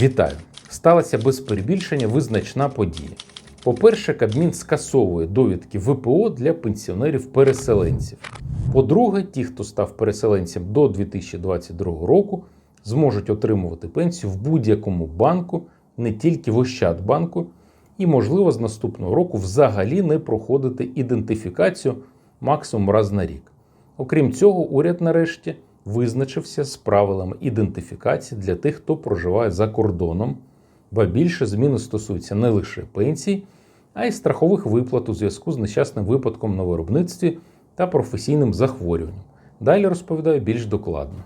Вітаю! Сталася без перебільшення визначна подія. По-перше, Кабмін скасовує довідки ВПО для пенсіонерів-переселенців. По-друге, ті, хто став переселенцем до 2022 року, зможуть отримувати пенсію в будь-якому банку, не тільки в Ощадбанку, і, можливо, з наступного року взагалі не проходити ідентифікацію максимум раз на рік. Окрім цього, уряд нарешті визначився з правилами ідентифікації для тих, хто проживає за кордоном, ба більше зміни стосуються не лише пенсій, а й страхових виплат у зв'язку з нещасним випадком на виробництві та професійним захворюванням. Далі розповідаю більш докладно.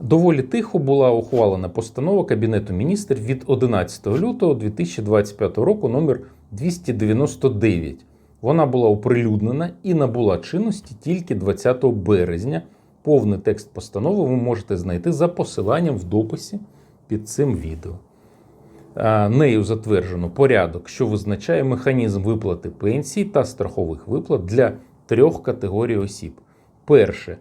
Доволі тихо була ухвалена постанова Кабінету міністрів від 11 лютого 2025 року номер 299. Вона була оприлюднена і набула чинності тільки 20 березня. Повний текст постанови ви можете знайти за посиланням в дописі під цим відео. Нею затверджено порядок, що визначає механізм виплати пенсій та страхових виплат для трьох категорій осіб. Перше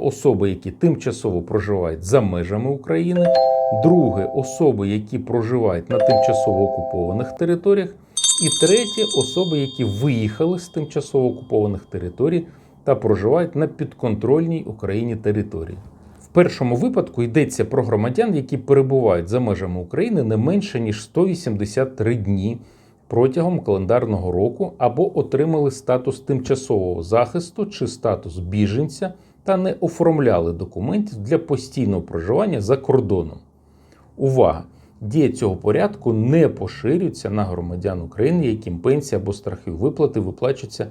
особи, які тимчасово проживають за межами України. Друге особи, які проживають на тимчасово окупованих територіях. І третє особи, які виїхали з тимчасово окупованих територій та проживають на підконтрольній Україні території. В першому випадку йдеться про громадян, які перебувають за межами України не менше ніж 183 дні протягом календарного року або отримали статус тимчасового захисту чи статус біженця та не оформляли документів для постійного проживання за кордоном. Увага! Дія цього порядку не поширюється на громадян України, яким пенсія або страхові виплати виплачуються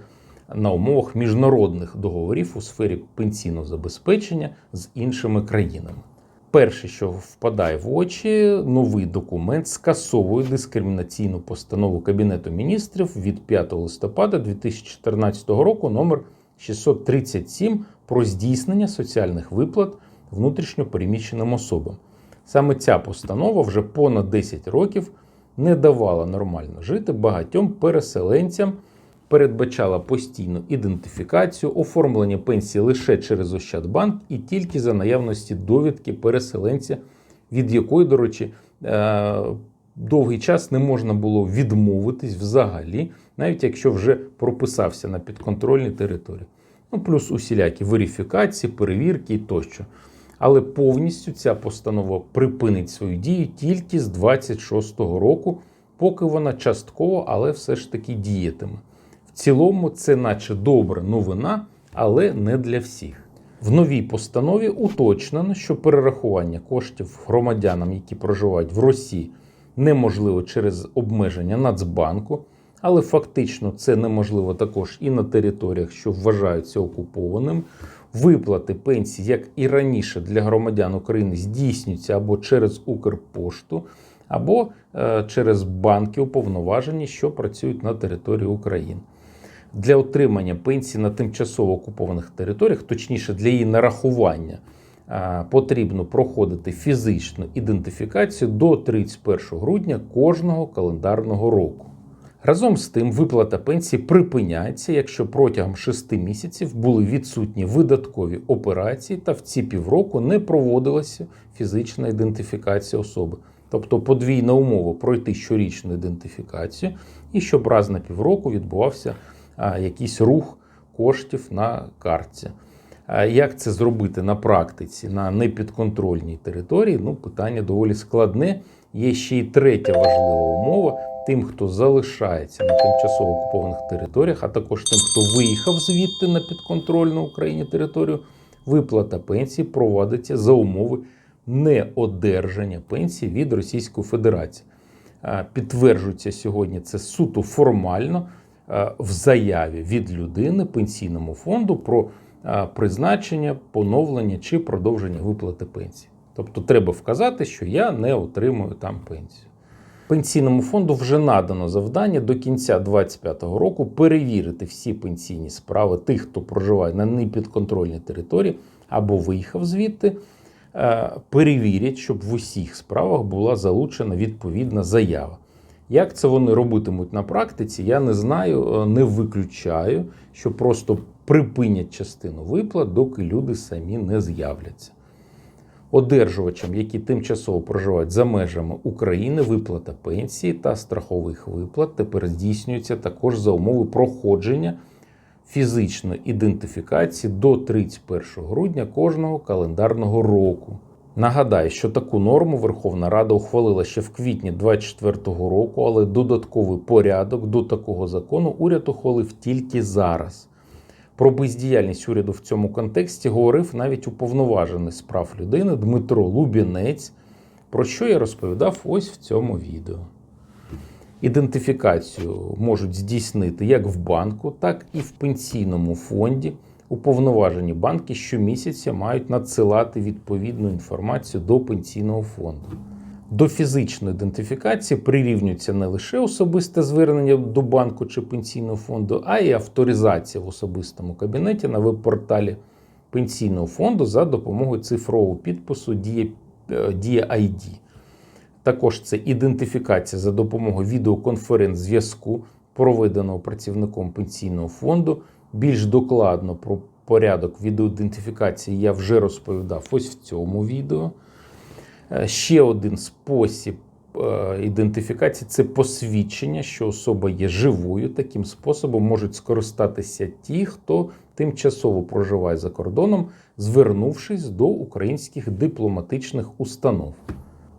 на умовах міжнародних договорів у сфері пенсійного забезпечення з іншими країнами. Перше, що впадає в очі, новий документ скасовує дискримінаційну постанову Кабінету міністрів від 5 листопада 2014 року номер 637 про здійснення соціальних виплат внутрішньо переміщеним особам. Саме ця постанова вже понад 10 років не давала нормально жити багатьом переселенцям, передбачала постійну ідентифікацію, оформлення пенсії лише через Ощадбанк і тільки за наявності довідки переселенця, від якої, до речі, е, довгий час не можна було відмовитись взагалі, навіть якщо вже прописався на підконтрольній території. Ну, плюс усілякі верифікації, перевірки тощо. Але повністю ця постанова припинить свою дію тільки з 26-го року, поки вона частково, але все ж таки діятиме. Цілому, це наче добра новина, але не для всіх. В новій постанові уточнено, що перерахування коштів громадянам, які проживають в Росії, неможливо через обмеження Нацбанку, але фактично це неможливо також і на територіях, що вважаються окупованими. Виплати пенсій, як і раніше для громадян України, здійснюються або через Укрпошту, або е, через банки уповноважені, що працюють на території України. Для отримання пенсії на тимчасово окупованих територіях, точніше для її нарахування, е, потрібно проходити фізичну ідентифікацію до 31 грудня кожного календарного року. Разом з тим, виплата пенсії припиняється, якщо протягом 6 місяців були відсутні видаткові операції та в ці півроку не проводилася фізична ідентифікація особи. Тобто подвійна умова пройти щорічну ідентифікацію і щоб раз на півроку відбувався якийсь рух коштів на картці. Як це зробити на практиці на непідконтрольній території? Ну, питання доволі складне. Є ще й третя важлива умова тим, хто залишається на тимчасово окупованих територіях, а також тим, хто виїхав звідти на підконтрольну Україні територію, виплата пенсії проводиться за умови неодержання пенсії від Російської Федерації. Підтверджується сьогодні це суто формально в заяві від людини пенсійному фонду про призначення, поновлення чи продовження виплати пенсії. Тобто треба вказати, що я не отримую там пенсію. Пенсійному фонду вже надано завдання до кінця 2025 року перевірити всі пенсійні справи тих, хто проживає на непідконтрольній території або виїхав звідти. Перевірять, щоб в усіх справах була залучена відповідна заява. Як це вони робитимуть на практиці, я не знаю, не виключаю, що просто припинять частину виплат, доки люди самі не з'являться. Одержувачам, які тимчасово проживають за межами України, виплата пенсії та страхових виплат тепер здійснюється також за умови проходження фізичної ідентифікації до 31 грудня кожного календарного року. Нагадаю, що таку норму Верховна Рада ухвалила ще в квітні 2024 року, але додатковий порядок до такого закону уряд ухвалив тільки зараз. Про бездіяльність уряду в цьому контексті говорив навіть уповноважений прав людини Дмитро Лубінець, про що я розповідав ось в цьому відео. Ідентифікацію можуть здійснити як в банку, так і в пенсійному фонді. Уповноважені банки щомісяця мають надсилати відповідну інформацію до пенсійного фонду. До фізичної ідентифікації прирівнюється не лише особисте звернення до банку чи пенсійного фонду, а й авторизація в особистому кабінеті на веб-порталі пенсійного фонду за допомогою цифрового підпису Дія е, ID. Також це ідентифікація за допомогою відеоконференц-зв'язку, проведеного працівником пенсійного фонду. Більш докладно про порядок відеоідентифікації я вже розповідав ось в цьому відео. Е, Ще один спосіб е, ідентифікації це посвідчення, що особа є живою. Таким способом можуть скористатися ті, хто тимчасово проживає за кордоном, звернувшись до українських дипломатичних установ.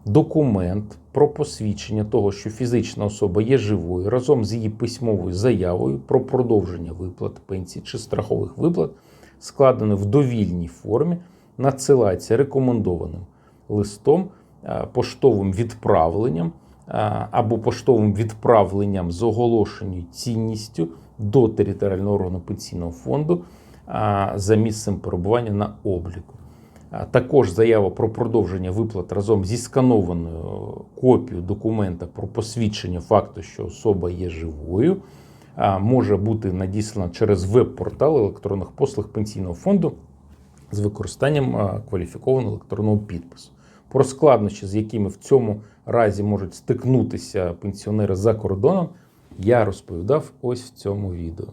Документ про посвідчення того, що фізична особа є живою, разом з її письмовою заявою про продовження виплат пенсій чи страхових виплат, складений в довільній формі, надсилається рекомендованим листом, е, поштовим відправленням е, або поштовим відправленням з оголошеною цінністю до територіального органу пенсійного фонду е, за місцем перебування на обліку. Також заява про продовження виплат разом зі сканованою копією документа про посвідчення факту, що особа є живою, може бути надіслана через веб-портал електронних послуг пенсійного фонду з використанням кваліфікованого електронного підпису. Про складнощі, з якими в цьому разі можуть стикнутися пенсіонери за кордоном, я розповідав ось в цьому відео.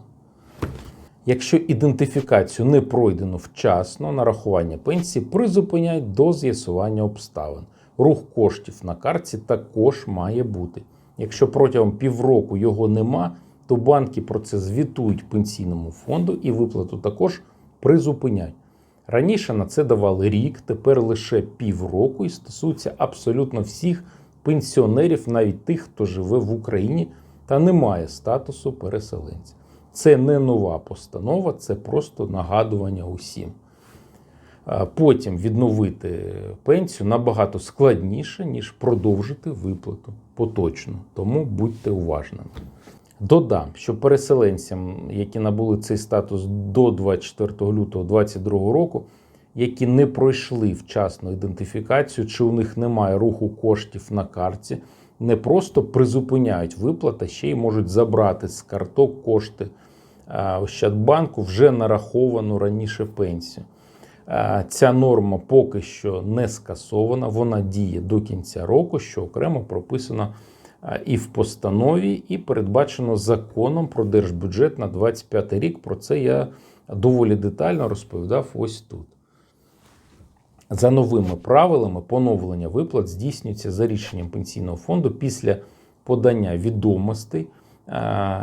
Якщо ідентифікацію не пройдено вчасно, нарахування пенсії призупиняють до з'ясування обставин. Рух коштів на картці також має бути. Якщо протягом півроку його нема, то банки про це звітують пенсійному фонду і виплату також призупиняють. Раніше на це давали рік, тепер лише півроку і стосується абсолютно всіх пенсіонерів, навіть тих, хто живе в Україні та не має статусу переселенця. Це не нова постанова, це просто нагадування усім. Потім відновити пенсію набагато складніше, ніж продовжити виплату поточно. Тому будьте уважними. Додам, що переселенцям, які набули цей статус до 24 лютого 2022 року, які не пройшли вчасну ідентифікацію, чи у них немає руху коштів на карті, не просто призупиняють виплати, ще й можуть забрати з карток кошти Ощадбанку вже нараховану раніше пенсію. Ця норма поки що не скасована, вона діє до кінця року, що окремо прописано і в постанові, і передбачено законом про держбюджет на 25 рік. Про це я доволі детально розповідав ось тут. За новими правилами поновлення виплат здійснюється за рішенням пенсійного фонду після подання відомостей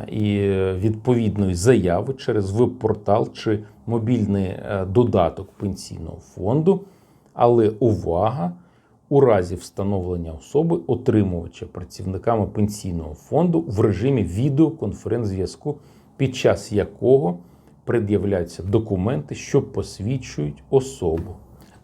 і відповідної заяви через веб-портал чи мобільний е, додаток пенсійного фонду. Але увага! У разі встановлення особи отримувача працівниками пенсійного фонду в режимі відеоконференц-зв'язку, під час якого пред'являються документи, що посвідчують особу.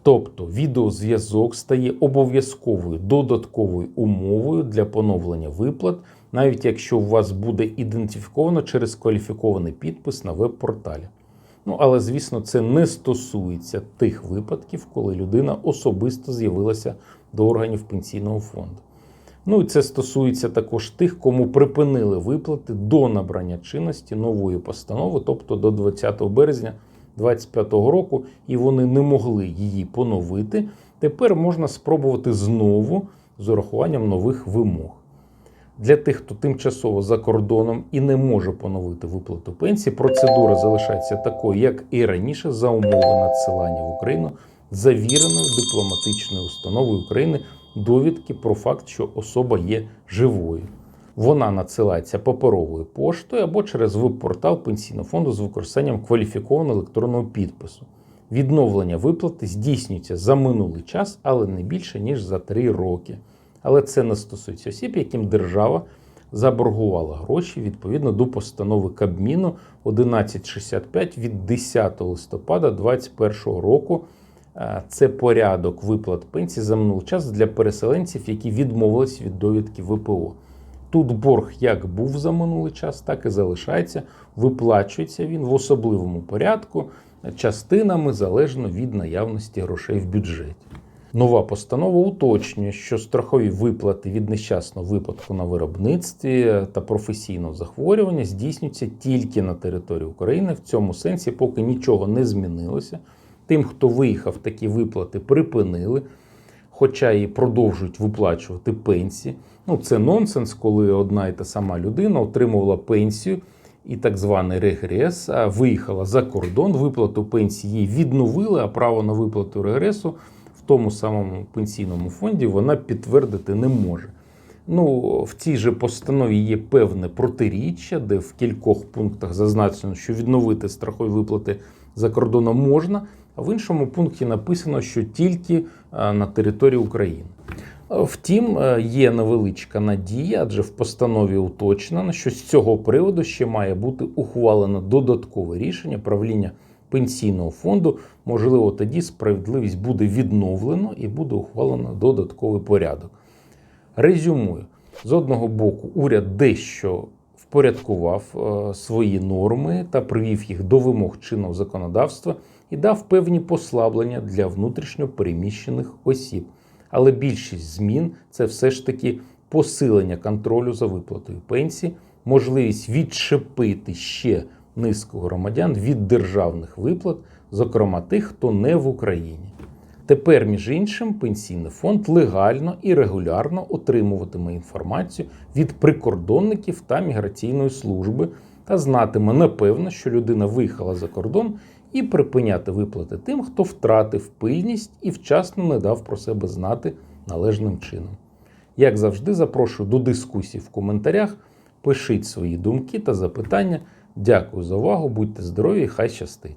Тобто відеозв'язок стає обов'язковою додатковою умовою для поновлення виплат, навіть якщо у вас буде ідентифіковано через кваліфікований підпис на веб-порталі. Ну, але, звісно, це не стосується тих випадків, коли людина особисто з'явилася до органів пенсійного фонду. Ну і це стосується також тих, кому припинили виплати до набрання чинності нової постанови, тобто до 20 березня 2025 року, і вони не могли її поновити. Тепер можна спробувати знову з урахуванням нових вимог. Для тих, хто тимчасово за кордоном і не може поновити виплату пенсії, процедура залишається такою, як і раніше, за умови надсилання в Україну завіреною дипломатичною установою України довідки про факт, що особа є живою. Вона надсилається паперовою поштою або через веб-портал пенсійного фонду з використанням кваліфікованого електронного підпису. Відновлення виплати здійснюється за минулий час, але не більше ніж за 3 роки. Але це не стосується осіб, яким держава заборгувала гроші відповідно до постанови Кабміну 1165 від 10 листопада 2021 року. Е, Це порядок виплат пенсій за минулий час для переселенців, які відмовились від довідки ВПО. Тут борг як був за минулий час, так і залишається. Виплачується він в особливому порядку частинами залежно від наявності грошей в бюджеті. Нова постанова уточнює, що страхові виплати від нещасного випадку на виробництві та професійного захворювання здійснюються тільки на території України. В цьому сенсі, поки нічого не змінилося. Тим, хто виїхав, такі виплати припинили, хоча і продовжують виплачувати пенсії. Ну, це нонсенс, коли одна і та сама людина отримувала пенсію і так званий регрес, а виїхала за кордон, виплату пенсії їй відновили, а право на виплату регресу в тому самому пенсійному фонді вона підтвердити не може. Ну, в цій же постанові є певне протиріччя, де в кількох пунктах зазначено, що відновити страхові виплати за кордоном можна, в іншому пункті написано, що тільки на території України. Втім, е, є невеличка надія, адже в постанові уточнено, що з цього приводу ще має бути ухвалено додаткове рішення правління пенсійного фонду. Можливо, тоді справедливість буде відновлено і буде ухвалено додатковий порядок. Резюмую: з одного боку, уряд дещо впорядкував е, свої норми та привів їх до вимог чинного законодавства і дав певні послаблення для внутрішньо переміщених осіб. Але більшість змін це все ж таки посилення контролю за виплатою пенсії, можливість відшипити ще низку громадян від державних виплат, зокрема тих, хто не в Україні. Тепер, між іншим, пенсійний фонд легально і регулярно отримуватиме інформацію від прикордонників та міграційної служби та знатиме напевно, що людина виїхала за кордон і припиняти виплати тим, хто втратив пильність і вчасно не дав про себе знати належним чином. Як завжди, запрошую до дискусій в коментарях. Пишіть свої думки та запитання. Дякую за увагу, будьте здорові хай щастить!